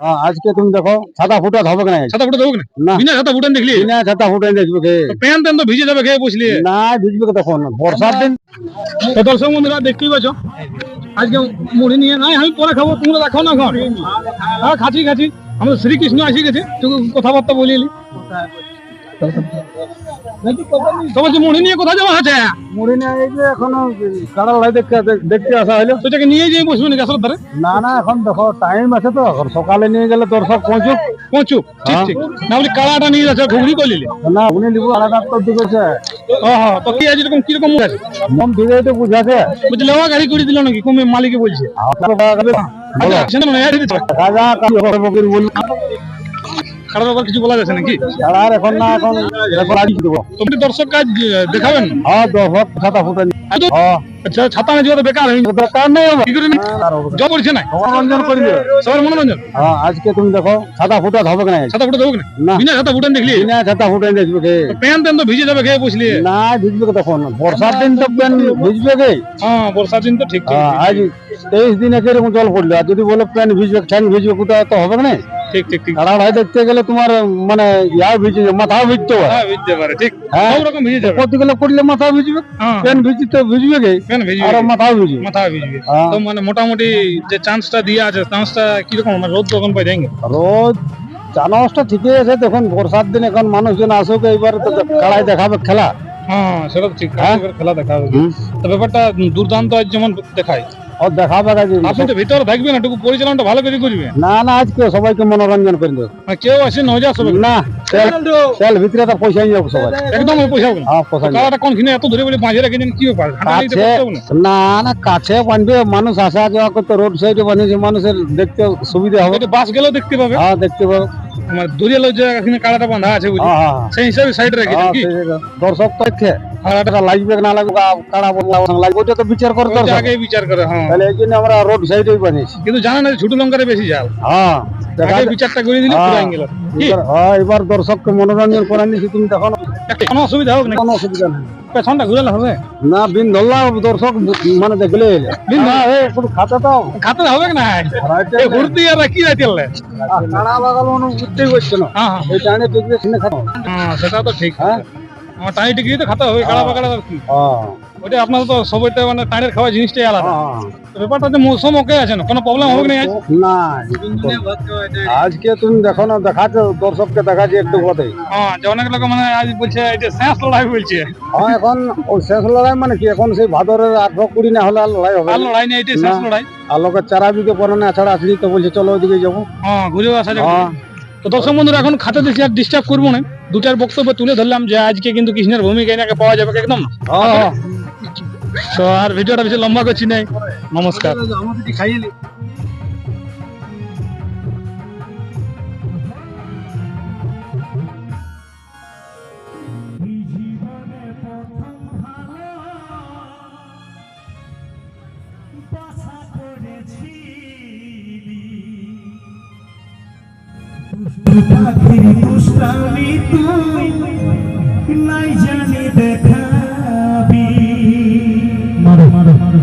হ্যাঁ, আজকে তুমি দেখো ছাতা ফুটা হবে না ছাতা ফুটা হবে না। বিনা ছাতা ফুটেন দেখলি? বিনা ছাতা ফুটাই দেখবে কে? প্যান তো ভিজে যাবে কে বুঝলি না ভিজবে কে তখন? বর্ষার দিন তো দর্শক বন্ধুরা দেখতেই পাচ্ছ। আজকে মুড়ি নিয়ে নাই আমি পরে খাব তোমরা দেখো না এখন। হ্যাঁ খাচ্ছি খাচ্ছি। আমাদের শ্রীকৃষ্ণ আসি গেছে তুই কথাবার্তা বলিলি তোমার যে মুড়ি নিয়ে কোথায় যাওয়া আছে মুড়ি না এই যে এখনও কাড়া লড়াই দেখতে দেখতে আসা হলো সেটাকে নিয়ে যেয়ে বসবে নাকি আসলে ধারে না না এখন দেখো টাইম আছে তো এখন সকালে নিয়ে গেলে দর্শক পৌঁছুক পৌঁছুক ঠিক ঠিক। না বলি কালাটা নিয়ে যাচ্ছে ঘুগনি করলিলি না লিবু আলাদা তো দিকেছে ও হ্যাঁ তো কি আছে এরকম কীরকম আছে? মন দিকে তো বুঝাছে লেওয়া গাড়ি করে দিল নাকি? কমে মালিকে বলছে। আচ্ছা সেটা মনে হয় রাজা কাজ হবে বকির ব্যাপার কিছু বলা যাচ্ছে নাকি? এখন না এখন এখন আজ দেবো। তুমি দর্শক কাজ দেখাবেন? হ্যাঁ দর্শক ছাতা ফুটাই আচ্ছা, হ্যাঁ। আচ্ছা ছাতা না বেকার হয়ে যাবে। নেই কি করে জব পড়ছে না? মনোরঞ্জন করবে সবার মনোরঞ্জন হ্যাঁ আজকে তুমি দেখো ছাতা ফুটা হবে না ছাতা ফুটে না। বিনা ছাতা ফুটেন দেখলি? বিনা ছাতা ফুটাই দেখবে কে? প্যান ট্যান তো ভিজে যাবে খেয়ে বসলি? না ভিজবে কে তখন? বর্ষার দিন তো প্যান ভিজবে কে? হ্যাঁ বর্ষার দিন তো ঠিক ঠিক আজ তেইশ দিনে কীরকম জল পড়ল? আর যদি বলো প্যান ভিজবে ঠ্যাং ভিজবে কোথাও তো হবে না? ঠিক ঠিক ঠিক। কাড়া ভাই দেখতে গেলে তোমার মানে ইয়া ভিজে মাথা ভিজতে হয় হ্যাঁ ভিজতে পারে ঠিক। হ্যাঁ। সব রকম ভিজে যাবে। কত গেলে পড়লে মাথা ভিজবে হ্যাঁ। প্যান ভিজতে ভিজবে কে? প্যান ভিজবে আর মাথা ভিজবে। মাথা ভিজবে। হ্যাঁ। তো মানে মোটামুটি যে চান্সটা দিয়ে আছে চান্সটা কীরকম? মানে রোদ তখন পাই চানসটা ঠিকই আছে। দেখুন বর্ষার দিন এখন মানুষজন আসুক এইবার তো কাড়াই দেখাবে খেলা। হ্যাঁ সেটা ঠিক। হ্যাঁ। খেলা দেখা হবে তো ব্যাপারটা দুর্দান্ত আজ যেমন দেখায়। ও দেখাবে কাজে আপনি তো ভিতরে থাকবেন না টুকু পরিচালনাটা ভালো করে করবেন। না না আজকে সবাইকে মনোরঞ্জন করে দেবে। কেউ আসে নজা সবে না তেল তেল ভিতরে তো পয়সা নিয়ে যাব সবাই। একদম পয়সা হবে হ্যাঁ পয়সা কালাটা কোন খিনে এত ধরে বলে বাঁধে রেখে দিন কি ব্যাপার? না। না না কাছে বানবে মানুষ আসা যাওয়া করতে রোড সাইডে বানিয়েছে মানুষের দেখতে সুবিধা হবে। বাস গেলেও দেখতে পাবে। হ্যাঁ দেখতে পাবে। মানে দূরে লোক এখানে কালাটা বাঁধা আছে বুঝলি? হ্যাঁ হ্যাঁ সেই হিসাবে সাইডে রেখে হ্যাঁ, কি? দর্শক তো দেখে এটা লাগবে না লাগবে কাড়া বদলা লাগবে ওটা তো বিচার করে দর্শক। আগে বিচার করে হ্যাঁ। তাহলে এই জন্য আমরা রোড সাইডেই বানিয়েছি। কিন্তু জানা না ছোট লঙ্কারে বেশি জাল। হ্যাঁ আগে বিচারটা করে দিলে হ্যাঁ। পুরাই গেল। হ্যাঁ এবার দর্শককে মনোরঞ্জন করে নিয়েছি তুমি দেখো না, কোনো অসুবিধা হোক না কোনো অসুবিধা নেই। পেছনটা ঘুরালে হবে। না বিন ধরলা দর্শক মানে দেখলে। বিন খাতে তো খাতে হবে না? ঘুরতে আর কি রাইতে কাড়া লাগালো মানে উঠতেই পারছে না। হ্যাঁ হ্যাঁ। এই হ্যাঁ সেটা তো ঠিক। হ্যাঁ? আমার টানি টিকি তো খাতে হবে কাড়া বাকাড়া আর কি? হ্যাঁ। ওটা আপনার তো সবাইটা মানে টাইনের খাওয়া জিনিসটাই আলাদা। হ্যাঁ। তো ব্যাপারটা যে মৌসুম ওকে আছে না কোনো প্রবলেম হবে না না আজকে তুমি দেখো না দেখাচ্ছে দর্শককে দেখাচ্ছে একটু বটে হ্যাঁ যে অনেক লোক মানে আজ বলছে যে শেষ লড়াই বলছে। হ্যাঁ এখন ওই শেষ লড়াই মানে কি এখন সেই ভাদরের আঠারো কুড়ি না হলে আর লড়াই হবে আর লড়াই নেই এটাই শেষ লড়াই। আর লোকের চারা দিতে পারে না ছাড়া আসলি তো বলছে চলো ওইদিকে যাব। হ্যাঁ ঘুরে আসা যাবে। হ্যাঁ। তো দর্শক বন্ধুরা এখন খাতে বেশি আর ডিস্টার্ব করব না। দুটার বক্তব্য তুলে ধরলাম যে আজকে কিন্তু কৃষ্ণের ভূমিকা এনাকে পাওয়া যাবে একদম? হ্যাঁ তো আর ভিডিওটা বেশি লম্বা করছি নাই। নমস্কার। পাখির দুষ্টামি তুই নাই জানি দেখাবি মারো মারো মারো